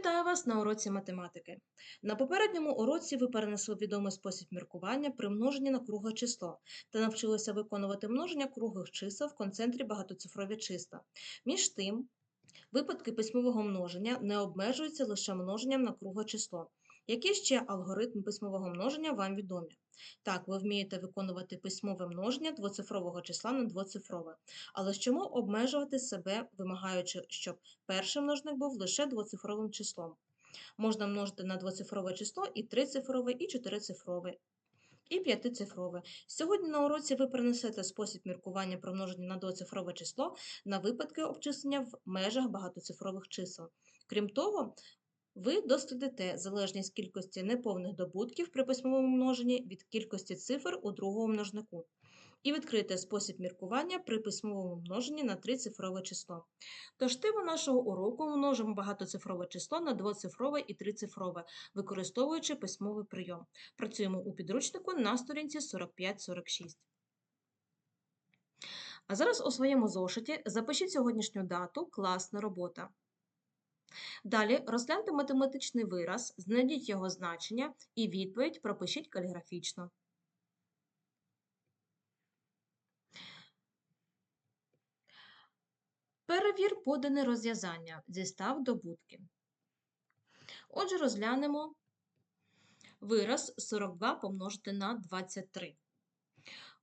Вітаю вас на уроці математики. На попередньому уроці ви перенесли відомий спосіб міркування при множенні на кругле число та навчилися виконувати множення круглих чисел в концентрі багатоцифрові числа. Між тим, випадки письмового множення не обмежуються лише множенням на кругле число. Які ще алгоритми письмового множення вам відомі? Так, ви вмієте виконувати письмове множення двоцифрового числа на двоцифрове. Але чому обмежувати себе, вимагаючи, щоб перший множник був лише двоцифровим числом? Можна множити на двоцифрове число і трицифрове, і чотирицифрове, і п'ятицифрове. Сьогодні на уроці ви принесете спосіб міркування про множення на двоцифрове число на випадки обчислення в межах багатоцифрових чисел. Крім того, ви дослідите залежність кількості неповних добутків при письмовому множенні від кількості цифр у другому множнику. І відкрите спосіб міркування при письмовому множенні на трицифрове число. Тож тему нашого уроку множимо багатоцифрове число на двоцифрове і трицифрове, використовуючи письмовий прийом. Працюємо у підручнику на сторінці 45-46. А зараз у своєму зошиті запишіть сьогоднішню дату класна робота. Далі розгляньте математичний вираз, знайдіть його значення і відповідь пропишіть каліграфічно. Перевір подане розв'язання. Зістав добутки. Отже, розглянемо вираз 42 помножити на 23.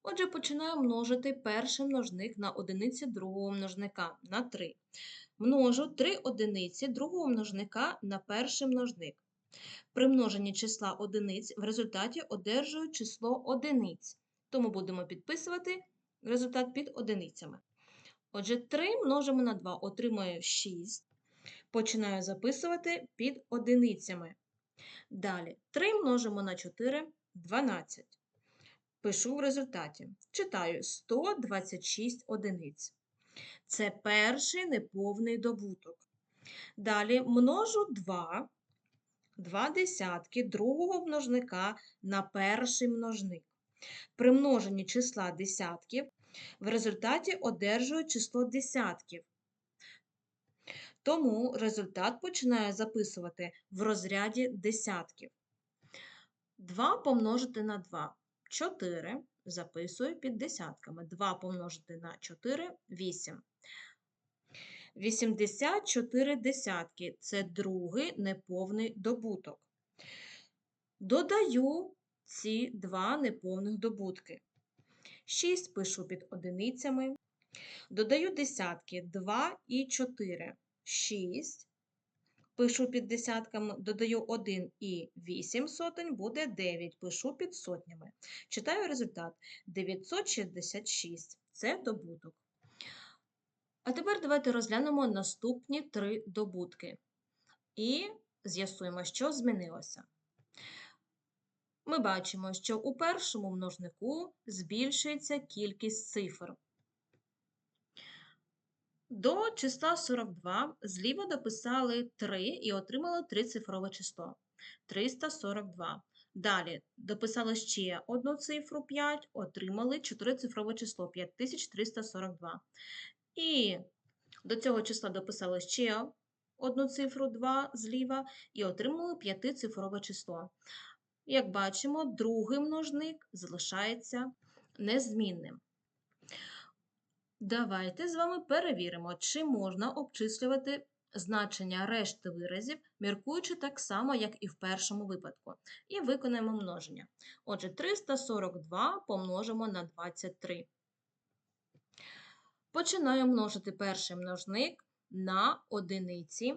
Отже, починаю множити перший множник на одиниці другого множника на 3. Множу 3 одиниці другого множника на перший множник. При множенні числа одиниць в результаті одержую число одиниць. Тому будемо підписувати результат під одиницями. Отже, 3 множимо на 2, отримую 6. Починаю записувати під одиницями. Далі 3 множимо на 4 12. Пишу в результаті. Читаю 126 одиниць. Це перший неповний добуток. Далі множу 2, 2 десятки другого множника на перший множник. При множенні числа десятків в результаті одержую число десятків. Тому результат починаю записувати в розряді десятків. 2 помножити на 2 4 записую під десятками. 2 помножити на 4 8. 84 десятки це другий неповний добуток. Додаю ці два неповних добутки. 6 пишу під одиницями. Додаю десятки 2 і 4. 6. Пишу під десятками, додаю 1 і 8 сотень, буде 9. Пишу під сотнями. Читаю результат 966. Це добуток. А тепер давайте розглянемо наступні три добутки. І з'ясуємо, що змінилося. Ми бачимо, що у першому множнику збільшується кількість цифр. До числа 42 зліва дописали 3 і отримали трицифрове число 342. Далі дописали ще одну цифру 5, отримали чотирицифрове число 5342. І до цього числа дописали ще одну цифру 2 зліва і отримали п'ятицифрове число. Як бачимо, другий множник залишається незмінним. Давайте з вами перевіримо, чи можна обчислювати значення решти виразів, міркуючи так само, як і в першому випадку. І виконаємо множення. Отже, 342 помножимо на 23. Починаю множити перший множник на одиниці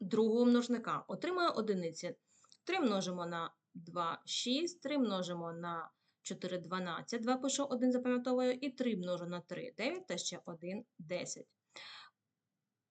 другого множника. Отримаю одиниці. 3 множимо на 2, 6, 3 множимо на 4, 12, 2 пишу 1, запам'ятовую, і 3 множу на 3, 9 та ще 1, 10.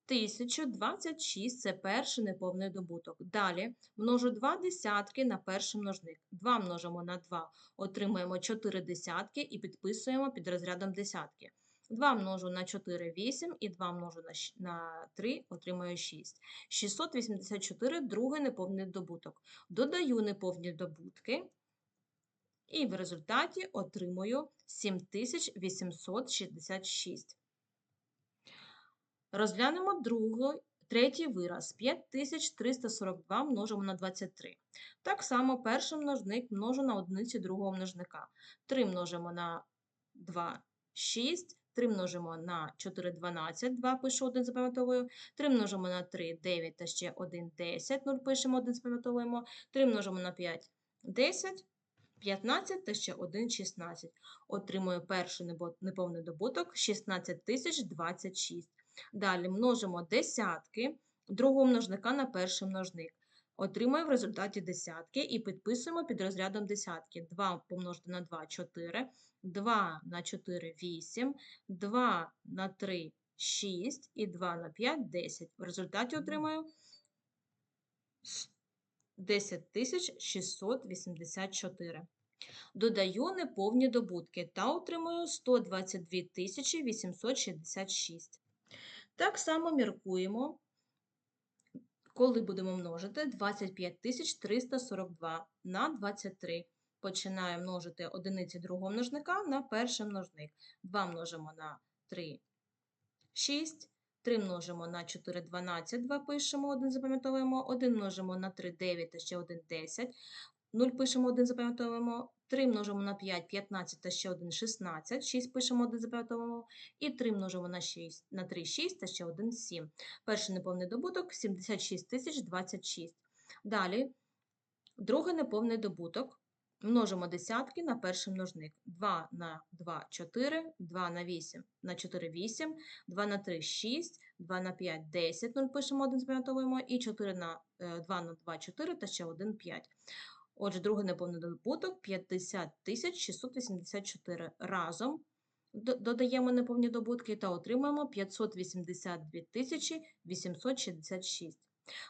1026 – це перший неповний добуток. Далі множу 2 десятки на перший множник. 2 множимо на 2, отримуємо 4 десятки і підписуємо під розрядом десятки. 2 множу на 4 – 8, і 2 множу на 3 отримую 6. 684 – другий неповний добуток. Додаю неповні добутки, і в результаті отримую 7866. Розглянемо другий Третій вираз. 5342 множимо на 23. Так само перший множник множу на одиниці другого множника. 3 множимо на 2 6, 3 множимо на 4 12, 2 пишу 1 запам'ятовую, 3 множимо на 3 9 та ще 1 10, 0 пишемо 1 запам'ятовуємо, 3 множимо на 5 10, 15 та ще 1 16. Отримую перший неповний добуток 16026. Далі множимо десятки другого множника на перший множник. Отримуємо в результаті десятки і підписуємо під розрядом десятки. 2 помножити на 2 – 4, 2 на 4 – 8, 2 на 3 – 6 і 2 на 5 – 10. В результаті отримаю 10684. Додаю неповні добутки та отримую 122 866. Так само міркуємо, коли будемо множити 25 342 на 23. Починаємо множити одиниці другого множника на перший множник. 2 множимо на 3 6, 3 множимо на 4 12, 2 пишемо, 1 запам'ятовуємо, 1 множимо на 3 9 та ще 1 10, 0 пишемо, 1 запам'ятовуємо, 3 множимо на 5 15 та ще 1 16, 6 пишемо, 1 запам'ятовуємо, і 3 множимо на 6 на 3 6 та ще 1 7. Перший неповний добуток 76 026. Далі другий неповний добуток. Множимо десятки на перший множник. 2 на 2 – 4, 2 на 8 на 4 – 8, 2 на 3 – 6, 2 на 5 – 10, 0 пишемо, 1 запам'ятовуємо, і 4 на, е, 2 на 2 – 4 та ще 1 – 5. Отже, другий неповний добуток 50 684. Разом додаємо неповні добутки та отримаємо 582 866.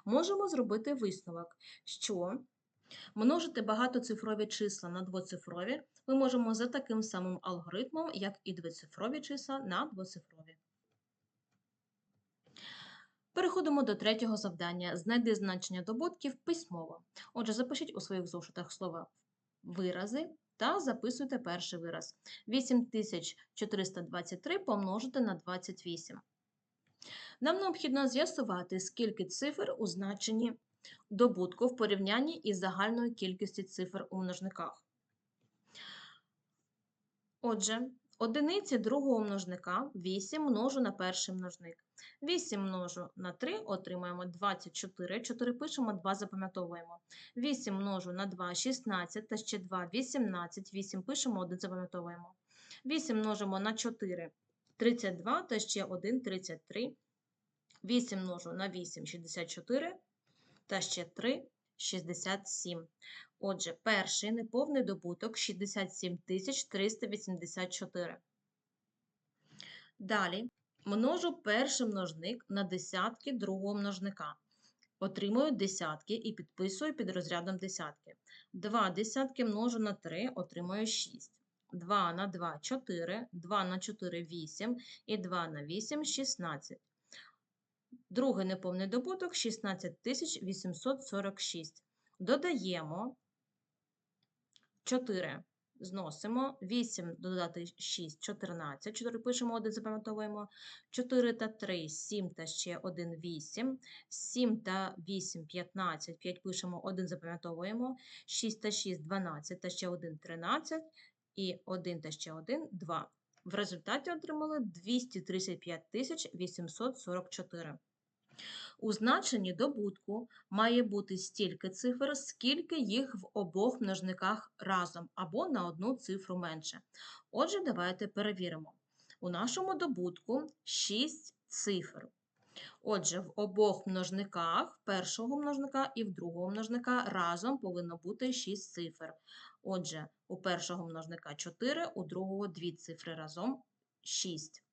Можемо зробити висновок, що множити багатоцифрові числа на двоцифрові ми можемо за таким самим алгоритмом, як і двоцифрові числа на двоцифрові. Переходимо до третього завдання. Знайди значення добутків письмово. Отже, запишіть у своїх зошитах слова вирази та записуйте перший вираз. 8423 помножити на 28. Нам необхідно з'ясувати, скільки цифр у значенні добутку в порівнянні із загальною кількістю цифр у множниках. Отже, одиниці другого множника 8 множу на перший множник. 8 множу на 3 отримаємо 24. 4 пишемо, 2 запам'ятовуємо. 8 множу на 2 16 та ще 2 18. 8 пишемо, 1 запам'ятовуємо. 8 множимо на 4 32 та ще 1 33. 8 множу на 8 64 та ще 3 67. Отже, перший неповний добуток 67 384. Далі множу перший множник на десятки другого множника. Отримую десятки і підписую під розрядом десятки. 2 десятки множу на 3, отримую 6. 2 на 2 – 4, 2 на 4 – 8 і 2 на 8 – 16. Другий неповний добуток 16 846. Додаємо 4. Зносимо 8 додати 6 14. 4 пишемо 1, запам'ятовуємо. 4 та 3 7 та ще 1 8. 7 та 8 15. 5 пишемо 1, запам'ятовуємо. 6 та 6 12 та ще 1 13. І 1 та ще 1 2. В результаті отримали 235 844. У значенні добутку має бути стільки цифр, скільки їх в обох множниках разом або на одну цифру менше. Отже, давайте перевіримо. У нашому добутку 6 цифр. Отже, в обох множниках першого множника і в другого множника разом повинно бути 6 цифр. Отже, у першого множника 4, у другого 2 цифри разом 6.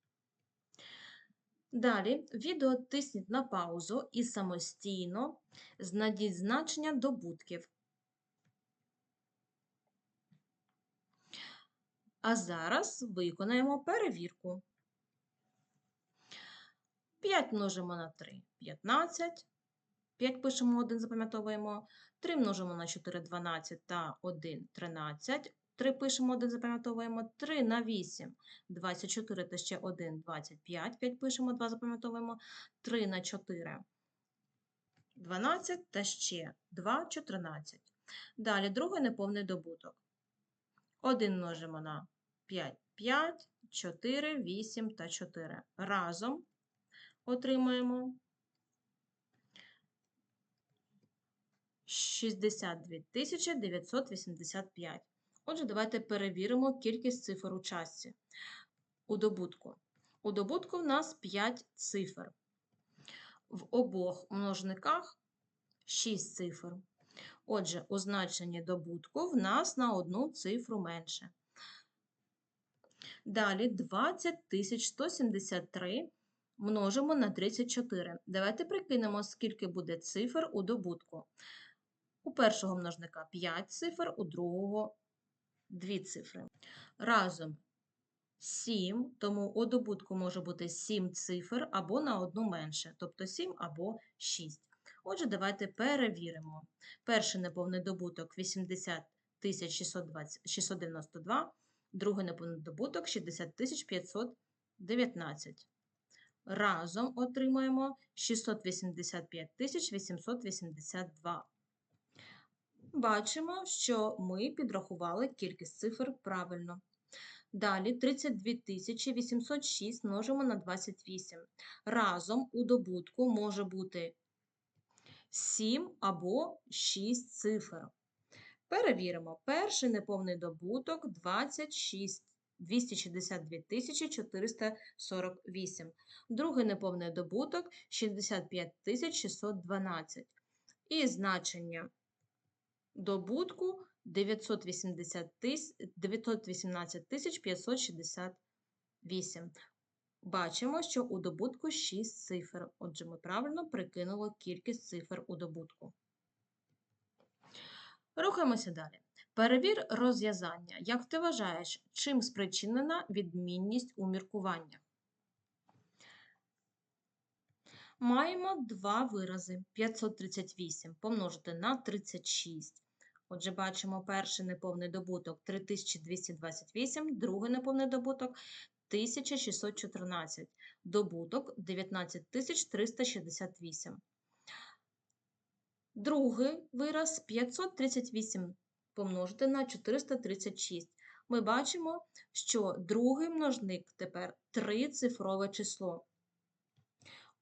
Далі відео тисніть на паузу і самостійно знайдіть значення добутків. А зараз виконаємо перевірку. 5 множимо на 3 – 15. 5 пишемо 1, запам'ятовуємо. 3 множимо на 4 – 12 та 1 – 13. 3 пишемо, 1 запам'ятовуємо. 3 на 8, 24 та ще 1, 25. 5 пишемо, 2 запам'ятовуємо. 3 на 4, 12 та ще 2, 14. Далі другий неповний добуток. 1 множимо на 5, 5, 4, 8 та 4. Разом отримаємо 62 985. Отже, давайте перевіримо кількість цифр у частці. У добутку. У добутку в нас 5 цифр. В обох множниках 6 цифр. Отже, у значенні добутку в нас на одну цифру менше. Далі 20 173 множимо на 34. Давайте прикинемо, скільки буде цифр у добутку. У першого множника 5 цифр, у другого 2 цифри. Разом 7, тому у добутку може бути 7 цифр або на одну менше, тобто 7 або 6. Отже, давайте перевіримо. Перший неповний добуток 80 692, другий неповний добуток 60 519. Разом отримаємо 685 882. Бачимо, що ми підрахували кількість цифр правильно. Далі 32 806 множимо на 28. Разом у добутку може бути 7 або 6 цифр. Перевіримо. Перший неповний добуток 26 262 448. Другий неповний добуток 65 612. І значення добутку 980 918 568. Бачимо, що у добутку 6 цифр. Отже, ми правильно прикинули кількість цифр у добутку. Рухаємося далі. Перевір розв'язання. Як ти вважаєш, чим спричинена відмінність у міркуваннях? Маємо два вирази 538 помножити на 36. Отже, бачимо перший неповний добуток 3228, другий неповний добуток 1614, добуток 19368. Другий вираз 538 помножити на 436. Ми бачимо, що другий множник тепер трицифрове число.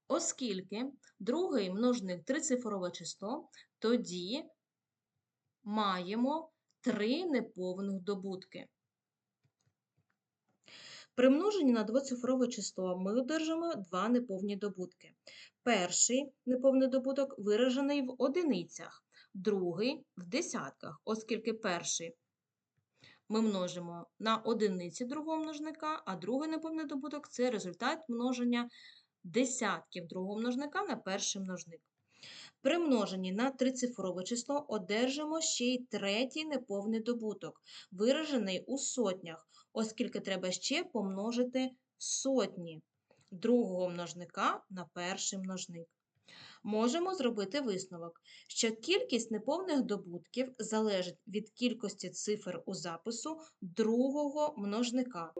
Оскільки другий множник трицифрове число, тоді маємо три неповних добутки. При множенні на двоцифрове число ми одержимо два неповні добутки. Перший неповний добуток виражений в одиницях, другий в десятках, оскільки перший ми множимо на одиниці другого множника, а другий неповний добуток це результат множення десятків другого множника на перший множник. При множенні на трицифрове число одержимо ще й третій неповний добуток, виражений у сотнях, оскільки треба ще помножити сотні другого множника на перший множник. Можемо зробити висновок, що кількість неповних добутків залежить від кількості цифр у запису другого множника.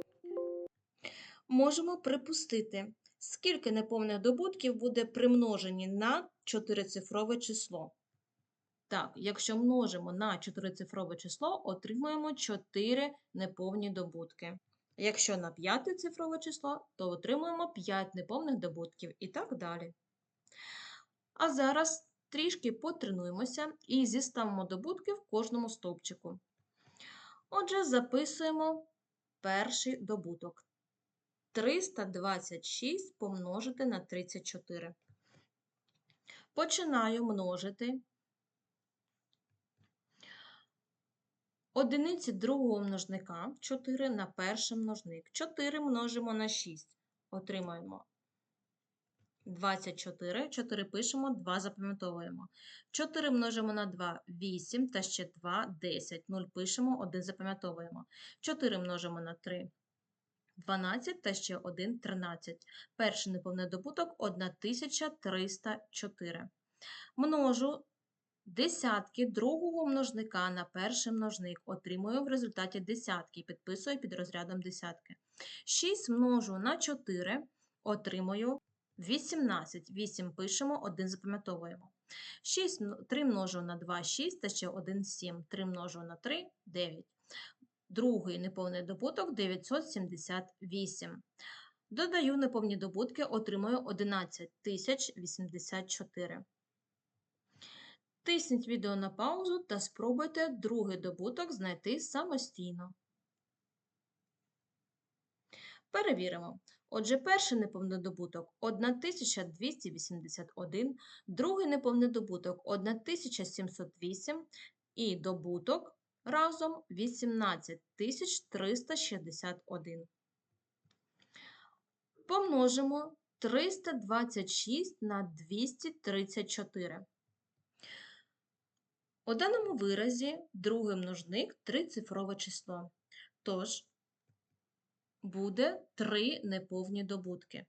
Можемо припустити, скільки неповних добутків буде при множенні на чотирицифрове число. Так, якщо множимо на чотирицифрове число, отримуємо 4 неповні добутки. Якщо на п'ятицифрове число, то отримуємо 5 неповних добутків і так далі. А зараз трішки потренуємося і зіставимо добутки в кожному стовпчику. Отже, записуємо перший добуток. 326 помножити на 34. Починаю множити одиниці другого множника 4 на перший множник. 4 множимо на 6. Отримаємо 24. 4 пишемо, 2 запам'ятовуємо. 4 множимо на 2 8 та ще 2 10. 0 пишемо, 1 запам'ятовуємо. 4 множимо на 3 12 та ще 1 13. Перший неповний добуток 1304. Множу десятки другого множника на перший множник. Отримую в результаті десятки і підписую під розрядом десятки. 6 множу на 4, отримую 18. 8 пишемо, 1 запам'ятовуємо. 6, 3 множу на 2, 6, та ще 1, 7. 3 множу на 3, 9. Другий неповний добуток 978. Додаю неповні добутки, отримую 11 084. Тисніть відео на паузу та спробуйте другий добуток знайти самостійно. Перевіримо. Отже, перший неповний добуток 1281, другий неповний добуток 1708 і добуток разом 18361. Помножимо 326 на 234. У даному виразі другий множник трицифрове число. Тож буде три неповні добутки.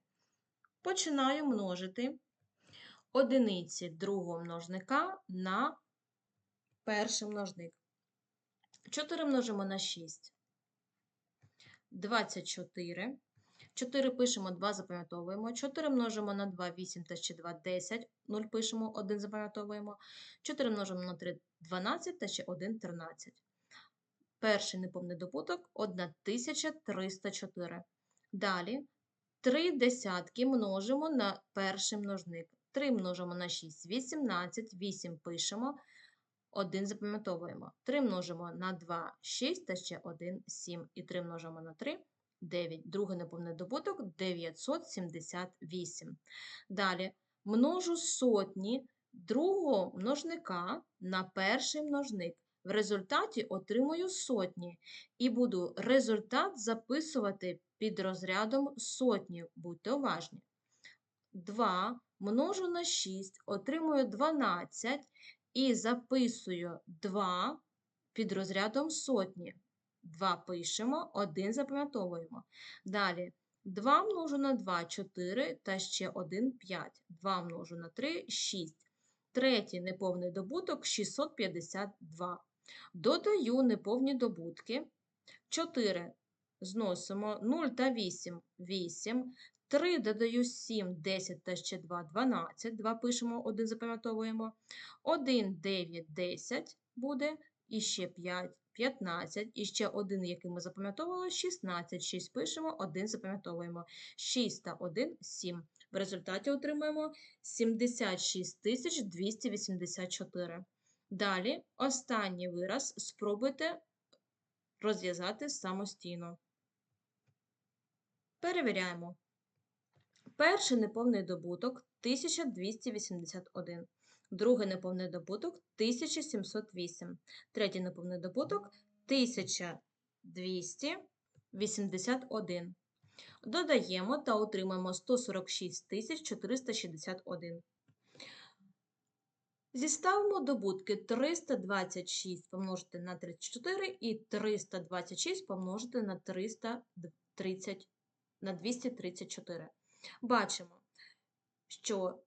Починаю множити одиниці другого множника на перший множник. 4 множимо на 6. 24. 4 пишемо, 2 запам'ятовуємо. 4 множимо на 2, 8 та ще 2, 10. 0 пишемо, 1 запам'ятовуємо. 4 множимо на 3, 12 та ще 1, 13. Перший неповний добуток 1304. Далі 3 десятки множимо на перший множник. 3 множимо на 6, 18, 8 пишемо, 1 запам'ятовуємо. 3 множимо на 2, 6 та ще 1, 7. І 3 множимо на 3, 9. Другий неповний добуток 978. Далі множу сотні другого множника на перший множник. В результаті отримую сотні і буду результат записувати під розрядом сотні. Будьте уважні. 2 множу на 6, отримую 12 і записую 2 під розрядом сотні. 2 пишемо, 1 запам'ятовуємо. Далі 2 множу на 2 4 та ще 1 5. 2 множу на 3 6. Третій неповний добуток 652. Додаю неповні добутки. 4 зносимо 0 та 8 8. 3 додаю 7, 10 та ще 2 12. 2 пишемо, 1 запам'ятовуємо. 1, 9, 10 буде. І ще 5, 15. І ще 1, який ми запам'ятовували, 16. 6 пишемо, 1 запам'ятовуємо. 6 та 1 7. В результаті отримуємо 76 284. Далі останній вираз спробуйте розв'язати самостійно. Перевіряємо. Перший неповний добуток 1281. Другий неповний добуток 1708. Третій неповний добуток 1281. Додаємо та отримаємо 146 461. Зіставимо добутки 326 помножити на 34 і 326 помножити на 330, на 234. Бачимо, що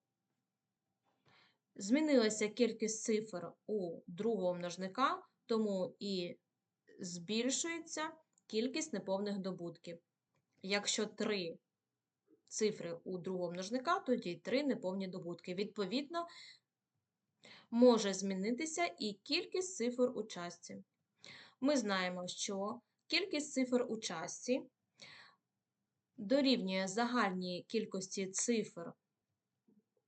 змінилася кількість цифр у другого множника, тому і збільшується кількість неповних добутків. Якщо 3 цифри у другого множника, тоді 3 неповні добутки. Відповідно, може змінитися і кількість цифр у частці. Ми знаємо, що кількість цифр у частці дорівнює загальній кількості цифр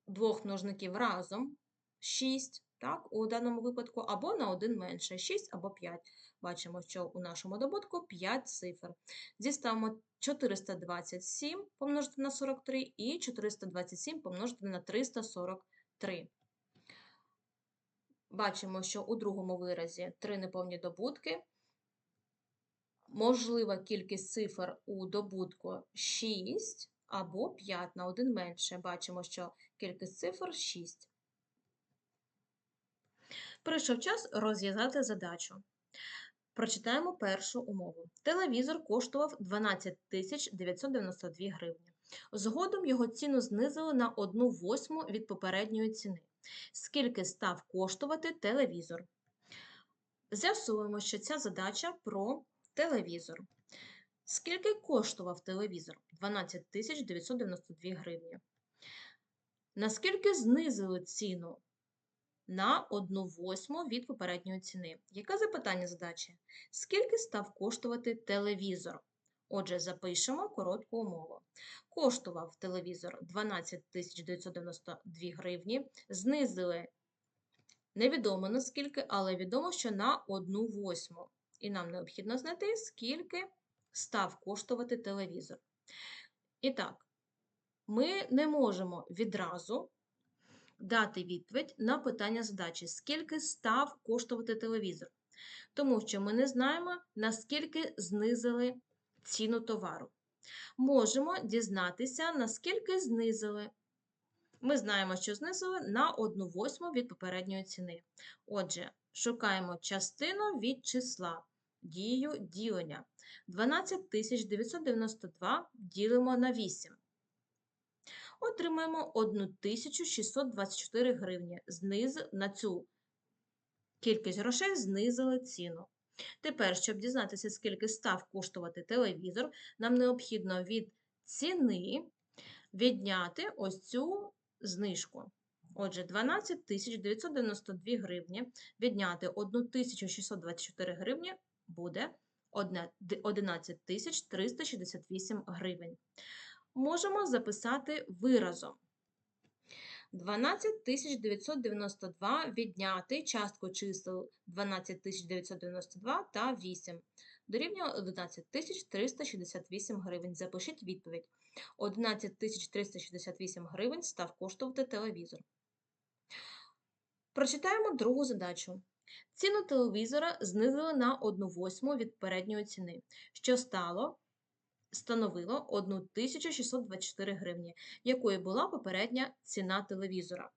двох множників разом 6, так, у даному випадку, або на один менше 6 або 5. Бачимо, що у нашому добутку 5 цифр. Зіставимо 427 помножити на 43 і 427 помножити на 343. Бачимо, що у другому виразі три неповні добутки. Можлива кількість цифр у добутку 6 або 5 на один менше. Бачимо, що кількість цифр 6. Прийшов час розв'язати задачу. Прочитаємо першу умову. Телевізор коштував 12 992 гривні. Згодом його ціну знизили на 1 восьму від попередньої ціни. Скільки став коштувати телевізор? З'ясуємо, що ця задача про телевізор. Скільки коштував телевізор? 12 992 гривні. Наскільки знизили ціну? На 1 восьму від попередньої ціни. Яке запитання задачі? Скільки став коштувати телевізор? Отже, запишемо коротку умову. Коштував телевізор 12 992 гривні. Знизили невідомо наскільки, але відомо, що на 1 восьму. І нам необхідно знайти, скільки став коштувати телевізор. І так, ми не можемо відразу дати відповідь на питання задачі, скільки став коштувати телевізор. Тому що ми не знаємо, наскільки знизили ціну товару. Можемо дізнатися, наскільки знизили. Ми знаємо, що знизили на 1 восьму від попередньої ціни. Отже, шукаємо частину від числа, дію ділення. 12 992 ділимо на 8. Отримаємо 1624 гривні. Зниз... На цю кількість грошей знизили ціну. Тепер, щоб дізнатися, скільки став коштувати телевізор, нам необхідно від ціни відняти ось цю знижку. Отже, 12 992 гривні відняти 1624 гривні буде 11 368 гривень. Можемо записати виразом. 12 992 відняти частку чисел 12 992 та 8. Дорівнює 11 368 гривень. Запишіть відповідь. 11 368 гривень став коштувати телевізор. Прочитаємо другу задачу. Ціну телевізора знизили на 1 восьму від передньої ціни, що стало становило 1624 гривні, якою була попередня ціна телевізора.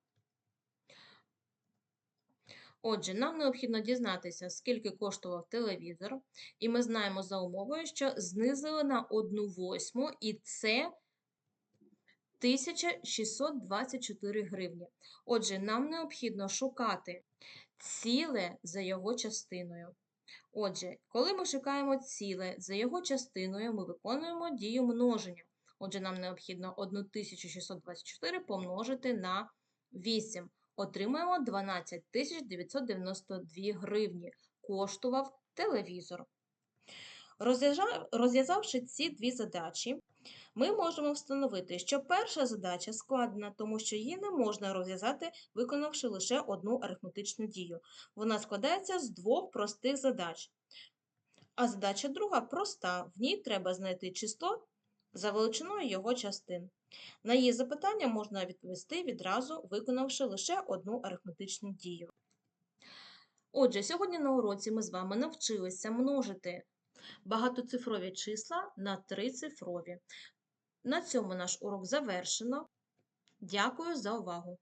Отже, нам необхідно дізнатися, скільки коштував телевізор, і ми знаємо за умовою, що знизили на 1 восьму, і це 1624 гривні. Отже, нам необхідно шукати ціле за його частиною. Отже, коли ми шукаємо ціле за його частиною, ми виконуємо дію множення. Отже, нам необхідно 1624 помножити на 8. Отримаємо 12 992 гривні. Коштував телевізор. Розв'язавши ці дві задачі, ми можемо встановити, що перша задача складена, тому що її не можна розв'язати, виконавши лише одну арифметичну дію. Вона складається з двох простих задач. А задача друга проста. В ній треба знайти число за величиною його частин. На її запитання можна відповісти відразу, виконавши лише одну арифметичну дію. Отже, сьогодні на уроці ми з вами навчилися множити багатоцифрові числа на трицифрові. На цьому наш урок завершено. Дякую за увагу!